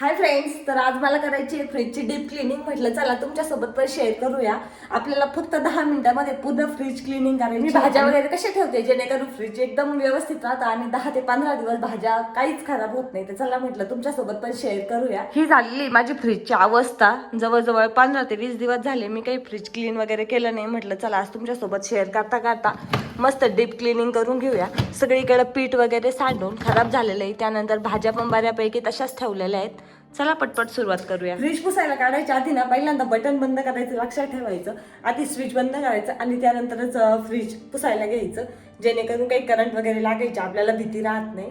Hi friends तर आज मला करायची आहे फ्रीजची डीप क्लिनिंग म्हटलं चला तुमच्यासोबत पण शेअर करूया. आपल्याला फक्त दहा मिनिटामध्ये पूर्ण फ्रीज क्लिनिंग करायची मी भाज्या वगैरे कशा ठेवते? जेणेकरून फ्रीज एकदम व्यवस्थित राहतं आणि दहा ते पंधरा दिवस भाज्या काहीच खराब होत नाही. तर चला म्हटलं तुमच्यासोबत पण शेअर करूया. ही झालेली माझी फ्रीजची अवस्था. जवळजवळ पंधरा ते वीस दिवस झाले मी काही फ्रीज क्लीन वगैरे केलं नाही. म्हटलं चला आज तुमच्यासोबत शेअर करता करता मस्त डीप क्लिनिंग करून घेऊया. सगळीकडे पीठ वगैरे सांडून खराब झालेलं आहे. त्यानंतर भाज्या पण बऱ्यापैकी तशाच ठेवलेल्या आहेत. चला पटपट सुरुवात करूया. फ्रीज पुसायला काढायच्या आधी ना पहिल्यांदा बटन बंद करायचं लक्षात ठेवायचं. आधी स्विच बंद करायचं आणि त्यानंतरच फ्रीज पुसायला घ्यायचं. जेणेकरून काही करंट वगैरे लागायचं आपल्याला भीती राहत नाही.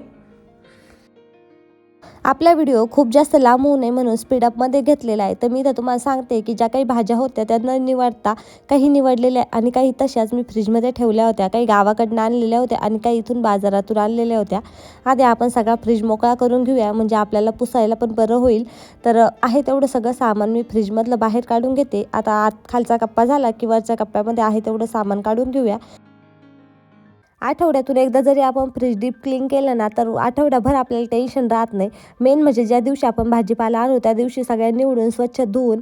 आपला व्हिडिओ खूप जास्त लांब होऊ नये म्हणून स्पीडअपमध्ये घेतलेला आहे. तर मी तर तुम्हाला सांगते की ज्या काही भाज्या होत्या त्या न निवडता काही निवडलेल्या आणि काही तशाच मी फ्रीजमध्ये ठेवल्या होत्या. काही गावाकडनं आणलेल्या होत्या आणि काही इथून बाजारातून आणलेल्या होत्या. आधी आपण सगळा फ्रीज मोकळा करून घेऊया म्हणजे आपल्याला पुसायला पण बरं होईल. तर आहे तेवढं सगळं सामान मी फ्रीजमधलं बाहेर काढून घेते. आता आत खालचा कप्पा झाला की वरच्या कप्प्यामध्ये आहे तेवढं सामान काढून घेऊया. आठवड्यातून एकदा जरी आपण फ्रीज डीप क्लीन केलं ना तर आठवड्याभर आपल्याला टेन्शन राहत नाही. मेन म्हणजे ज्या दिवशी आपण भाजीपाला आणू त्या दिवशी सगळ्या निवडून स्वच्छ धुवून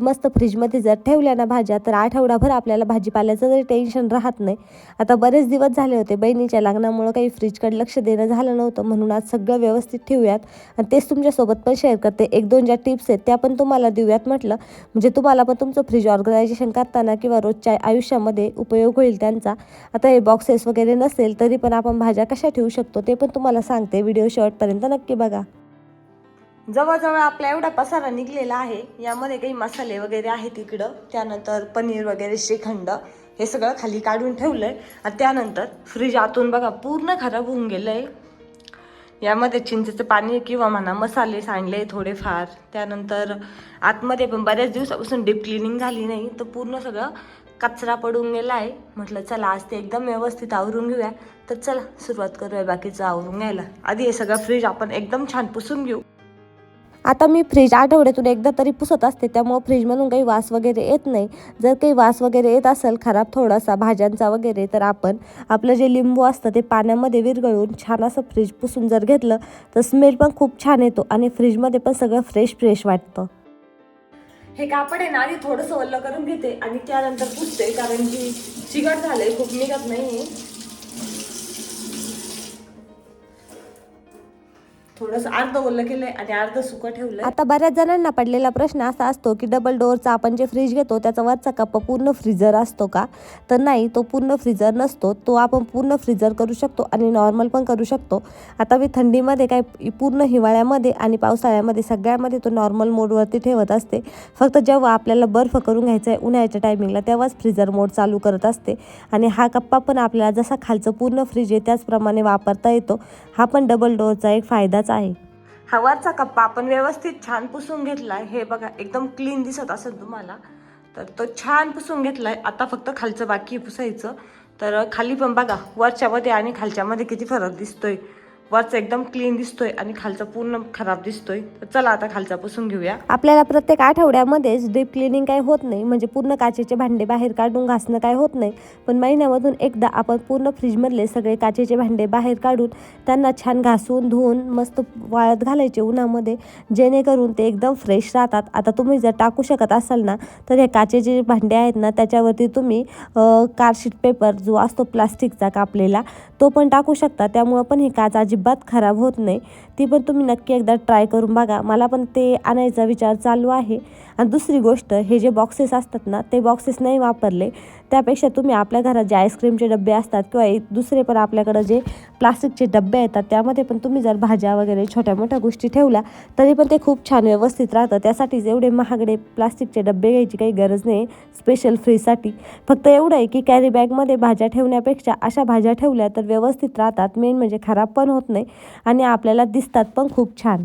मस्त फ्रीजमध्ये जर ठेवल्या ना भाज्या तर आठवड्याभर आपल्याला भाजीपाल्याचं जरी टेन्शन राहत नाही. आता बरेच दिवस झाले होते बहिणीच्या लग्नामुळं काही फ्रीजकडे लक्ष देणं झालं नव्हतं म्हणून आज सगळं व्यवस्थित ठेवूयात. आणि तेच तुमच्यासोबत पण शेअर करते. एक दोन ज्या टिप्स आहेत त्या पण तुम्हाला देऊयात म्हटलं. म्हणजे तुम्हाला पण तुमचं फ्रीज ऑर्गनायझेशन करताना किंवा रोजच्या आयुष्यामध्ये उपयोग होईल त्यांचा. आता हे बॉक्सेस वगैरे नसेल तरी पण आपण भाज्या कशा ठेवू शकतो ते पण तुम्हाला सांगते. व्हिडिओ शेवटपर्यंत नक्की बघा. जवळजवळ आपला एवढा पसारा निघलेला आहे. यामध्ये काही मसाले वगैरे आहेत इकडं. त्यानंतर पनीर वगैरे श्रीखंड हे सगळं खाली काढून ठेवलं आहे आणि त्यानंतर फ्रीज आतून बघा पूर्ण खराब होऊन गेलं आहे यामध्ये चिंचेचं पाणी किंवा म्हणा मसाले सांडले थोडेफार. त्यानंतर आतमध्ये पण बऱ्याच दिवसापासून डीप क्लिनिंग झाली नाही. तर पूर्ण सगळं कचरा पडून गेला आहे म्हटलं चला आज ते एकदम व्यवस्थित आवरून घेऊया. तर चला सुरुवात करूया बाकीचं आवरून घ्यायला. आधी हे सगळं फ्रीज आपण एकदम छान पुसून घेऊ. आता मी फ्रीज आठवड्यातून एकदा तरी पुसत असते त्यामुळं फ्रीजमधून काही वास वगैरे येत नाही. जर काही वास वगैरे येत असेल खराब थोडासा भाज्यांचा वगैरे तर आपण आपलं जे लिंबू असतं ते पाण्यामध्ये विरघळून छान असं फ्रीज पुसून जर घेतलं तर स्मेल पण खूप छान येतो आणि फ्रीजमध्ये पण सगळं फ्रेश फ्रेश वाटतं. हे कापड आहे ना आधी थोडंसं ओलं करून घेते आणि त्यानंतर पुसते कारण की चिकट झालंय खूप निघत नाही थोडंसं अर्ध ओलं केलंय आणि अर्ध सुकं ठेवलं आता बऱ्याच जणांना पडलेला प्रश्न असा असतो की डबल डोअरचा आपण जे फ्रीज घेतो त्याचा वरचा कप्पा पूर्ण फ्रीजर असतो का? तर नाही तो पूर्ण फ्रीजर नसतो. तो आपण पूर्ण फ्रीजर करू शकतो आणि नॉर्मल पण करू शकतो. आता मी थंडीमध्ये काय पूर्ण हिवाळ्यामध्ये आणि पावसाळ्यामध्ये सगळ्यामध्ये तो नॉर्मल मोडवरती ठेवत असते. फक्त जेव्हा आपल्याला बर्फ करून घ्यायचा आहे उन्हाळ्याच्या टायमिंगला तेव्हाच फ्रीजर मोड चालू करत असते. आणि हा कप्पा पण आपल्याला जसा खालचं पूर्ण फ्रीज आहे त्याचप्रमाणे वापरता येतो. हा पण डबल डोअरचा एक फायदा फायदाच आहे. हा कप्पा आपण व्यवस्थित छान पुसून घेतलाय. हे बघा एकदम क्लीन दिसत असेल तुम्हाला. तर तो छान पुसून घेतलाय. आता फक्त खालचं बाकी पुसायचं. तर खाली पण बघा वरच्यामध्ये आणि खालच्यामध्ये किती फरक दिसतोय. वरचा एकदम क्लीन दिसतोय आणि खालचा पूर्ण खराब दिसतोय. चला आता खालचा पुसून घेऊया. आपल्याला प्रत्येक आठवड्यामध्येच डीप क्लिनिंग काय होत नाही म्हणजे पूर्ण काचेचे भांडे बाहेर काढून घासणं काय होत नाही पण महिन्यामधून एकदा आपण पूर्ण फ्रीजमधले सगळे काचेचे भांडे बाहेर काढून त्यांना छान घासून धुवून मस्त वाळत घालायचे उन्हामध्ये जेणेकरून ते एकदम फ्रेश राहतात. आता तुम्ही जर टाकू शकत असाल ना तर हे काचेचे जे भांडे आहेत ना त्याच्यावरती तुम्ही कारशीट पेपर जो असतो प्लास्टिकचा कापलेला तो पण टाकू शकता. त्यामुळं पण ही काच अजिबात खराब होत नाही. ती पण तुम्ही नक्की एकदा ट्राय करून बघा. मला पण ते आणायचा विचार चालू आहे. आणि दुसरी गोष्ट हे जे बॉक्सेस असतात ना ते बॉक्सेस नाही वापरले. त्यापेक्षा तुम्ही आपल्या घरात जे आईस्क्रीमचे डबे असतात किंवा एक दुसरे पण आपल्याकडं जे प्लास्टिकचे डबे येतात त्यामध्ये पण तुम्ही जर भाज्या वगैरे छोट्या मोठ्या गोष्टी ठेवल्या तरी पण ते खूप छान व्यवस्थित राहतं. त्यासाठीच एवढे महागडे प्लास्टिकचे डबे घ्यायची काही गरज नाही स्पेशल फ्रीसाठी फक्त एवढं आहे की कॅरी बॅगमध्ये भाज्या ठेवण्यापेक्षा अशा भाज्या ठेवल्या तर व्यवस्थित राहतात मेन म्हणजे खराब पण होत नाही आणि आपल्याला दिसतात पण खूप छान.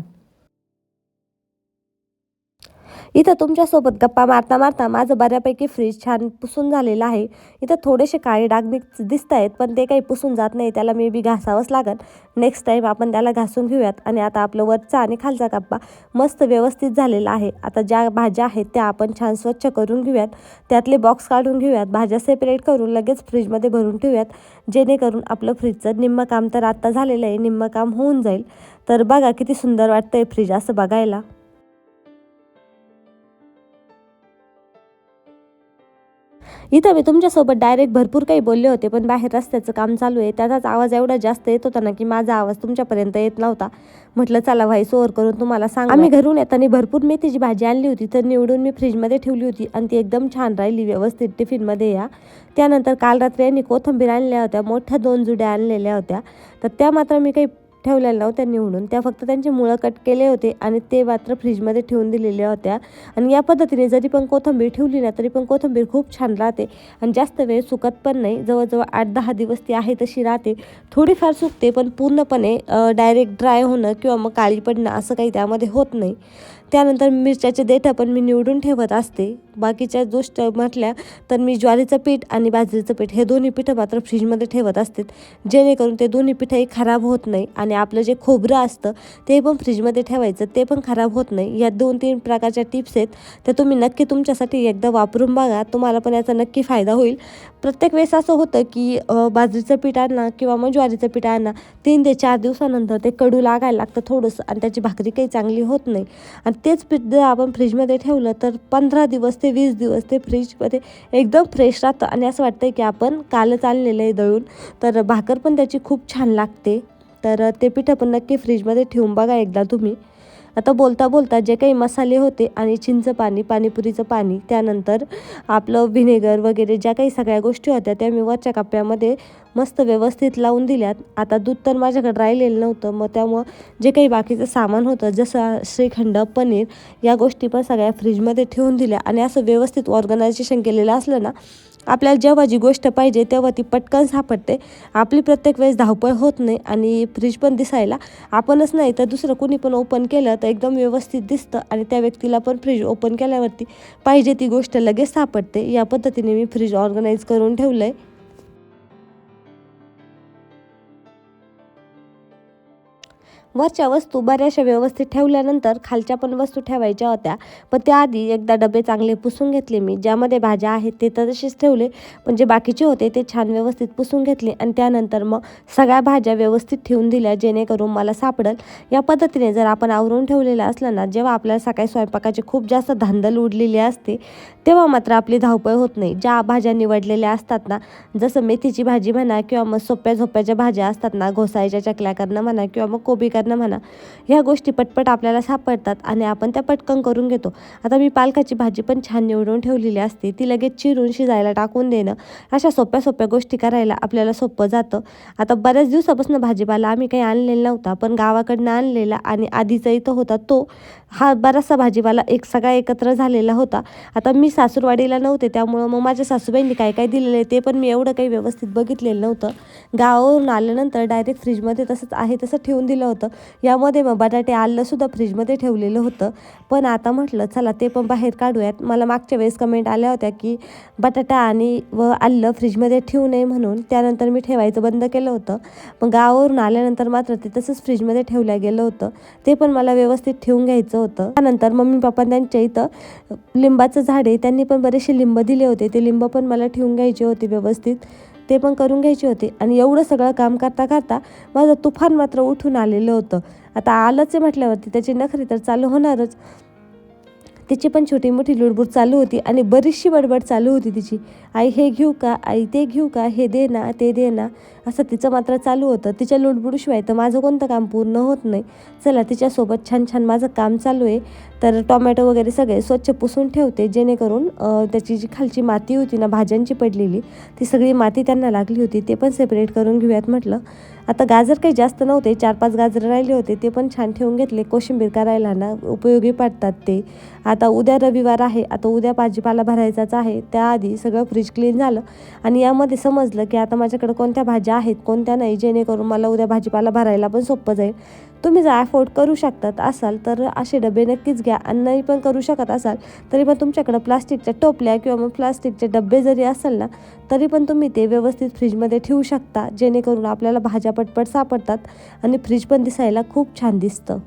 इथं तुमच्यासोबत गप्पा मारता मारता माझं बऱ्यापैकी फ्रीज छान पुसून झालेलं आहे. इथं थोडेसे काळे डाग दिसत आहेत पण ते काही पुसून जात नाही त्याला मे बी घासावंच लागेल. नेक्स्ट टाईम आपण त्याला घासून घेऊयात. आणि आता आपलं वरचा आणि खालचा गप्पा मस्त व्यवस्थित झालेला आहे. आता ज्या भाज्या आहेत त्या आपण छान स्वच्छ करून घेऊयात. त्यातले बॉक्स काढून घेऊयात. भाज्या सेपरेट करून लगेच फ्रीजमध्ये भरून ठेवूयात. जेणेकरून आपलं फ्रीजचं निम्मं काम तर आत्ता झालेलं आहे. निम्मं काम होऊन जाईल. तर बघा किती सुंदर वाटतंय फ्रीज असं बघायला. इथं मी तुमच्यासोबत डायरेक्ट भरपूर काही बोलले होते पण बाहेर रस्त्याचं काम चालू आहे त्याचाच आवाज एवढा जास्त येत होता ना की माझा आवाज तुमच्यापर्यंत येत नव्हता. म्हटलं चला व्हाईस ओव्हर करून तुम्हाला सांग आम्ही घरून येताना भरपूर मेथीची भाजी आणली होती तर निवडून मी फ्रीजमध्ये ठेवली होती आणि ती एकदम छान राहिली व्यवस्थित टिफिनमध्ये या. त्यानंतर काल रात्री यांनी कोथंबीर आणल्या होत्या मोठ्या दोन जुड्या आणलेल्या होत्या. तर त्या मात्र मी काही ठेवलेल्या नव्हत्या निवडून. त्या फक्त त्यांचे मुळं कट केले होते आणि ते मात्र फ्रीजमध्ये ठेवून दिलेल्या होत्या. आणि या पद्धतीने जरी पण कोथिंबीर ठेवली ना तरी पण कोथिंबीर खूप छान राहते. आणि जास्त वेळ सुकत पण नाही. जवळजवळ आठ दहा दिवस ती आहे तशी राहते. थोडीफार सुकते पण पूर्णपणे डायरेक्ट ड्राय होणं किंवा मग काळी पडणं असं काही त्यामध्ये होत नाही. त्यानंतर मिरच्याचे देठं पण मी निवडून ठेवत असते. बाकीच्या गोष्ट म्हटल्या तर मी ज्वारीचं पीठ आणि बाजरीचं पीठ हे दोन्ही पिठं मात्र फ्रीजमध्ये ठेवत असते. जेणेकरून ते दोन्ही पिठंही खराब होत नाही आणि आपलं जे खोबरं असतं ते पण फ्रीजमध्ये ठेवायचं ते पण खराब होत नाही. या दोन तीन प्रकारच्या टिप्स आहेत त्या तुम्ही नक्की तुमच्यासाठी एकदा वापरून बघा. तुम्हाला पण याचा नक्की फायदा होईल. प्रत्येक वेळेस असं होतं की बाजरीचं पीठ आणा किंवा मग ज्वारीचं पीठ आणा तीन ते चार दिवसानंतर ते कडू लागायला लागतं थोडंसं आणि त्याची भाकरी काही चांगली होत नाही. आणि तेच पीठ जर आपण फ्रीजमध्ये ठेवलं तर पंधरा दिवस ते वीस दिवस ते फ्रीजमध्ये एकदम फ्रेश राहतं. आणि असं वाटतं की आपण कालच आणलेलं आहे दळून. तर भाकर पण त्याची खूप छान लागते. तर ते पिठं पण नक्की फ्रीजमध्ये ठेवून बघा एकदा तुम्ही. आता बोलता बोलता जे काही मसाले होते आणि चिंच पाणी पाणीपुरीचं पाणी त्यानंतर आपलं व्हिनेगर वगैरे ज्या काही सगळ्या गोष्टी होत्या त्या मी वरच्या कप्प्यामध्ये मस्त व्यवस्थित लावून दिल्यात. आता दूध तर माझ्याकडे राहिलेलं नव्हतं मग त्यामुळं जे काही बाकीचं सामान होतं जसं श्रीखंड पनीर या गोष्टी पण सगळ्या फ्रीजमध्ये ठेवून दिल्या. आणि असं व्यवस्थित ऑर्गनायझेशन केलेलं असलं ना आपल्याला जेव्हा जी गोष्ट पाहिजे तेव्हा ती पटकन सापडते. आपली प्रत्येक वेळेस धावपळ होत नाही आणि फ्रीज पण दिसायला आपणच नाही तर दुसरं कुणी पण ओपन केलं तर एकदम व्यवस्थित दिसतं आणि त्या व्यक्तीला पण फ्रीज ओपन केल्यावरती पाहिजे ती गोष्ट लगेच सापडते. या पद्धतीने मी फ्रीज ऑर्गनाईज करून ठेवलं आहे वरच्या वस्तू बऱ्याचशा व्यवस्थित ठेवल्यानंतर खालच्या पण वस्तू ठेवायच्या होत्या. पण त्याआधी एकदा डबे चांगले पुसून घेतले मी. ज्यामध्ये भाज्या आहेत ते तर तसेच ठेवले पण जे बाकीचे होते ते छान व्यवस्थित पुसून घेतले आणि त्यानंतर मग सगळ्या भाज्या व्यवस्थित ठेवून दिल्या जेणेकरून मला सापडेल. या पद्धतीने जर आपण आवरून ठेवलेलं असलं ना जेव्हा आपल्याला सकाळी स्वयंपाकाची खूप जास्त धांदल उडलेली असते तेव्हा मात्र आपली धावपळ होत नाही. ज्या भाज्या निवडलेल्या असतात ना जसं मेथीची भाजी म्हणा किंवा मग सोप्या झोप्याच्या भाज्या असतात ना घोसायच्या चकल्या करणं म्हणा किंवा मग कोबी करणं म्हणा ह्या गोष्टी पटपट आपल्याला सापडतात आणि आपण त्या पटकन करून घेतो. आता मी पालकाची भाजी पण छान निवडून ठेवलेली असते ती लगेच चिरून शिजायला टाकून देणं अशा सोप्या सोप्या गोष्टी करायला आपल्याला सोपं जातं. आता बऱ्याच दिवसापासून भाजीपाला आम्ही काही आणलेला नव्हता पण गावाकडनं आणलेला आणि आधीचा इथं होता तो हा बराचसा भाजीपाला एक सगळा एकत्र झालेला होता. आता मी सासूरवाडीला नव्हते त्यामुळं मग माझ्या सासूबाईंनी काय काय दिलेलं आहे ते पण मी एवढं काही व्यवस्थित बघितलेलं नव्हतं. गावावरून आल्यानंतर डायरेक्ट फ्रीजमध्ये तसंच आहे तसं ठेवून दिलं होतं. यामध्ये मग बटाटे आलंसुद्धा फ्रीजमध्ये ठेवलेलं होतं. पण आता म्हटलं चला ते पण बाहेर काढूयात. मला मागच्या वेळेस कमेंट आल्या होत्या की बटाटा आणि व आलं फ्रीजमध्ये ठेवू नये म्हणून. त्यानंतर मी ठेवायचं बंद केलं होतं. मग गावावरून आल्यानंतर मात्र ते तसंच फ्रीजमध्ये ठेवलं गेलं होतं. ते पण मला व्यवस्थित ठेवून घ्यायचं होतं. त्यानंतर मम्मी पप्पा त्यांच्या इथं लिंबाचं झाड आहे. त्यांनी पण बरेचसे लिंब दिले होते. ते लिंब पण मला ठेवून घ्यायचे होते व्यवस्थित. ते पण करून घ्यायचे होते. आणि एवढं सगळं काम करता करता माझं तुफान मात्र उठून आलेलं होतं. आता आलंच आहे म्हटल्यावरती त्याची नखरी तर चालू होणारच. तिची पण छोटी मोठी लुडबुड चालू होती आणि बरीचशी बडबड चालू होती तिची. आई हे घेऊ का? आई ते घेऊ का? हे दे ना ते दे ना. असं तिचं मात्र चालू होतं. तिच्या लुडबुडशिवाय तर माझं कोणतं काम पूर्ण होत नाही. चला तिच्यासोबत छान छान माझं काम चालू आहे. तर टोमॅटो वगैरे सगळे स्वच्छ पुसून ठेवते. जेणेकरून त्याची जी खालची माती होती ना भाज्यांची पडलेली ती सगळी माती त्यांना लागली होती. ते पण सेपरेट करून घेऊयात म्हटलं. आता गाजर काही जास्त नव्हते. चार पाच गाजर राहिले होते. ते पण छान ठेवून घेतले. कोशिंबीर करायला ना उपयोगी पडतात ते. आता उद्या रविवार आहे. आता उद्या भाजीपाला भरायचाच आहे. त्याआधी सगळं फ्रीज क्लीन झालं. आणि यामध्ये समजलं की आता माझ्याकडे कोणत्या भाज्या आहेत कोणत्या नाही जेणेकरून मला उद्या भाजीपाला भरायला पण सोपं जाईल. तुम्ही जर अफोर्ड करू शकतात असाल तर असे डबे नक्कीच घ्या. आणि नाही पण करू शकत असाल तरी पण तुमच्याकडं प्लास्टिकच्या टोपल्या किंवा मग प्लास्टिकचे डबे जरी असेल ना तरी पण तुम्ही ते व्यवस्थित फ्रीजमध्ये ठेवू शकता जेणेकरून आपल्याला भाज्या पटपट सापडतात आणि फ्रीज पण दिसायला खूप छान दिसतं.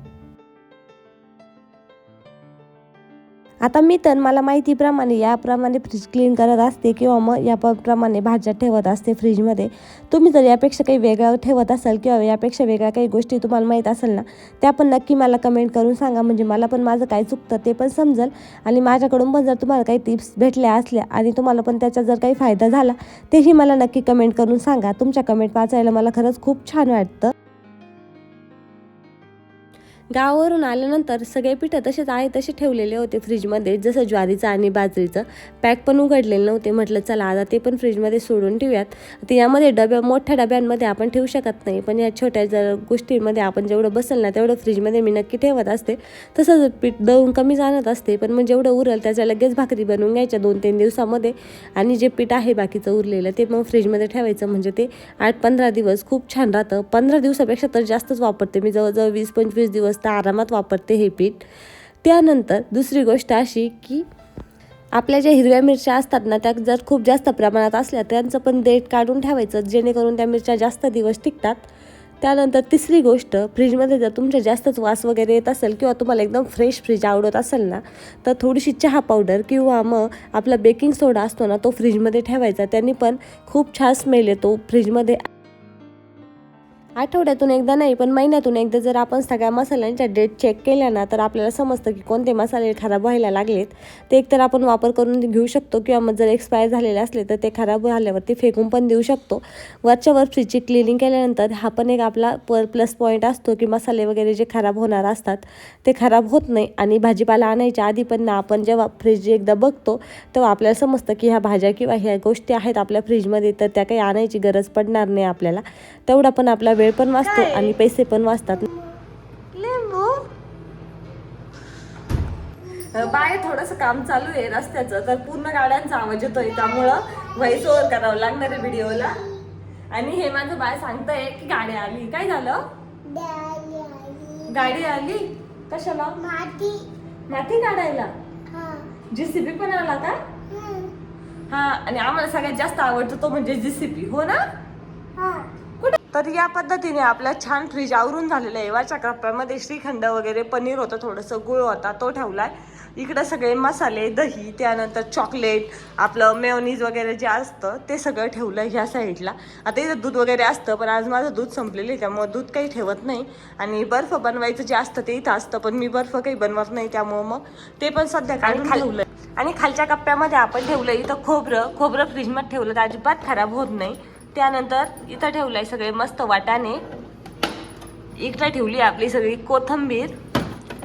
आता मी तर मला माहितीप्रमाणे याप्रमाणे फ्रीज क्लीन करत असते किंवा मग या प्रमाणे भाज्या ठेवत असते फ्रीजमध्ये तुम्ही जर यापेक्षा काही वेगळं ठेवत असाल किंवा यापेक्षा वेगळ्या काही गोष्टी तुम्हाला माहीत असेल ना त्या पण नक्की मला कमेंट करून सांगा. म्हणजे मला पण माझं काय चुकतं ते पण समजेल. आणि माझ्याकडून पण जर तुम्हाला काही टिप्स भेटल्या असल्या आणि तुम्हाला पण त्याचा जर काही फायदा झाला तेही मला नक्की कमेंट करून सांगा. तुमच्या कमेंट वाचायला मला खरंच खूप छान वाटतं. गावावरून आल्यानंतर सगळे पिठं तसेच आहे तसे ठेवलेले होते फ्रीजमध्ये. जसं ज्वारीचं आणि बाजरीचं. पॅक पण उघडलेलं नव्हते. म्हटलं चला आता ते पण फ्रीजमध्ये सोडून ठेवूयात. तर यामध्ये डब्या मोठ्या डब्यांमध्ये आपण ठेवू शकत नाही. पण या छोट्या जर गोष्टींमध्ये आपण जेवढं बसेल ना तेवढं फ्रीजमध्ये मी नक्की ठेवत असते. तसंच पीठ दळून कमी जाणत असते. पण मग जेवढं उरल त्याच्या लगेच भाकरी बनवून घ्यायच्या दोन तीन दिवसामध्ये. आणि जे पीठ आहे बाकीचं उरलेलं ते मग फ्रीजमध्ये ठेवायचं. म्हणजे ते आठ पंधरा दिवस खूप छान राहतं. पंधरा दिवसापेक्षा तर जास्तच वापरते. मी जवळजवळ वीस पंचवीस दिवस तर आरामात वापरते हे पीठ. त्यानंतर दुसरी गोष्ट अशी की आपल्या ज्या हिरव्या मिरच्या असतात ना त्या जर खूप जास्त प्रमाणात असल्या त्यांचं पण देठ काढून ठेवायचं जेणेकरून त्या मिरच्या जास्त दिवस टिकतात. त्यानंतर तिसरी गोष्ट फ्रीजमध्ये जर तुमच्या जास्तच वास वगैरे येत असेल किंवा तुम्हाला एकदम फ्रेश फ्रीज आवडत असेल ना तर थोडीशी चहा पावडर किंवा मग आपला बेकिंग सोडा असतो ना तो फ्रीजमध्ये ठेवायचा. त्यांनी पण खूप छान स्मेल येतो फ्रीजमध्ये. आठवड्यातून एकदा नाही पण महिन्यातून एकदा जर आपण सगळ्या मसाल्यांच्या डेट चेक केल्या ना तर आपल्याला समजतं की कोणते मसाले खराब व्हायला लागलेत. ते एकतर आपण वापर करून घेऊ शकतो किंवा मग जर एक्सपायर झालेले असले तर ते खराब झाल्यावरती फेकून पण देऊ शकतो. वरच्या वर फ्रीजची क्लिनिंग केल्यानंतर हा पण एक आपला पर प्लस पॉईंट असतो की मसाले वगैरे जे खराब होणार असतात ते खराब होत नाही. आणि भाजीपाला आणायच्या आधी पण ना आपण जेव्हा फ्रीज एकदा बघतो तेव्हा आपल्याला समजतं की ह्या भाज्या किंवा ह्या गोष्टी आहेत आपल्या फ्रीजमध्ये तर त्या काही आणायची गरज पडणार नाही आपल्याला. तेवढा पण आपला वेळ पण वाचतो? आणि पैसे पण वाचतात. लिंबू? बाहेर थोडस काम चालू आहे रस्त्याचं तर पूर्ण गाड्यांचा आवाज येतोय त्यामुळं व्हॉइस ओव्हर करावं लागणार आहे व्हिडिओला. आणि हे माझं बाय सांगतंय की गाडी आली. काय झालं? गाडी आली. कशाला? माती. माती काढायला. हा. जीसीबी पण आला का? हा आणि आम्हाला सगळ्यात जास्त आवडतो तो म्हणजे जीसीबी हो ना? तर या पद्धतीने आपला छान फ्रीज आवरून झालेलं आहे. वरच्या कप्प्यामध्ये श्रीखंड वगैरे पनीर होतं थोडंसं गुळ होता तो ठेवलाय. इकडं सगळे मसाले दही त्यानंतर चॉकलेट आपलं मेयोनीज वगैरे जे असतं ते सगळं ठेवलं ह्या साईडला आता इथं दूध वगैरे असतं पण आज माझं दूध संपलेलं आहे त्यामुळे दूध काही ठेवत नाही. आणि बर्फ बनवायचं जे असतं ते इथं असतं पण मी बर्फ काही बनवत नाही त्यामुळं मग ते पण सध्या काढून ठेवलंय. आणि खालच्या कप्प्यामध्ये आपण ठेवलं इथं खोबरं. खोबरं फ्रीजमध्ये ठेवलं तर अजिबात खराब होत नाही. त्यानंतर इथं ठेवलं आहे सगळे मस्त वाटाणे. इकडं ठेवली आपली सगळी कोथंबीर.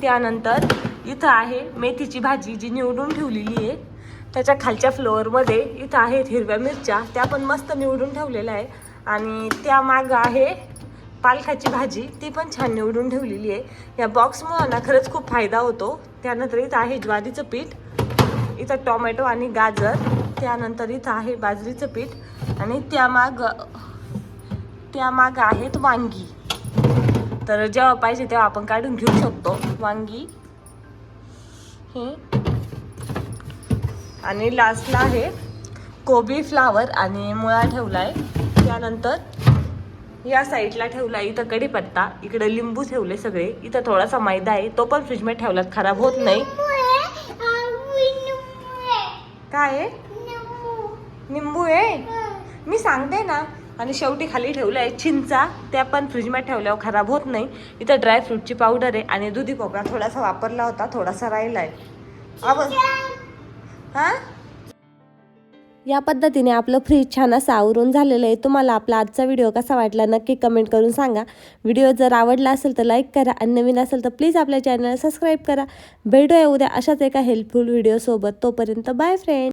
त्यानंतर इथं आहे मेथीची भाजी जी निवडून ठेवलेली आहे. त्याच्या खालच्या फ्लोअरमध्ये इथं आहेत हिरव्या मिरच्या त्या पण मस्त निवडून ठेवलेल्या आहे. आणि त्या मागं आहे पालकाची भाजी ती पण छान निवडून ठेवलेली आहे. या बॉक्समुळं ना खरंच खूप फायदा होतो. त्यानंतर इथं आहे ज्वारीचं पीठ इथं टोमॅटो आणि गाजर. त्यानंतर इथं आहे बाजरीचं पीठ आणि त्यामाग त्यामाग आहेत वांगी. तर जेव्हा पाहिजे तेव्हा आपण काढून घेऊ शकतो. वांगी हे. आणि लास्टला आहे कोबी फ्लावर आणि मुळा ठेवलाय. त्यानंतर या साईडला ठेवला इथं कढीपत्ता इकडे लिंबू ठेवले सगळे. इथं थोडासा मैदा आहे तो पण फ्रीजमध्ये ठेवलात खराब होत नाही. काय आहे? निंबू आहे. मी सांगते ना आणि शेवटी खाली ठेवलं आहे चिंचा त्या पण फ्रीजमध्ये ठेवल्यावर खराब होत नाही. इथं ड्रायफ्रूटची पावडर आहे आणि दुधी भोपळा थोडासा वापरला होता थोडासा राहिला आहे आवाज या पद्धतीने आपलं फ्रीज छान असं आवरून झालेलं आहे. तुम्हाला आपला आजचा व्हिडिओ कसा वाटला नक्की कमेंट करून सांगा. व्हिडिओ जर आवडला असेल तर लाईक करा आणि नवीन असेल तर प्लीज आपल्या चॅनलला सबस्क्राईब करा. भेटूया उद्या अशाच एका हेल्पफुल व्हिडिओसोबत तोपर्यंत बाय फ्रेंड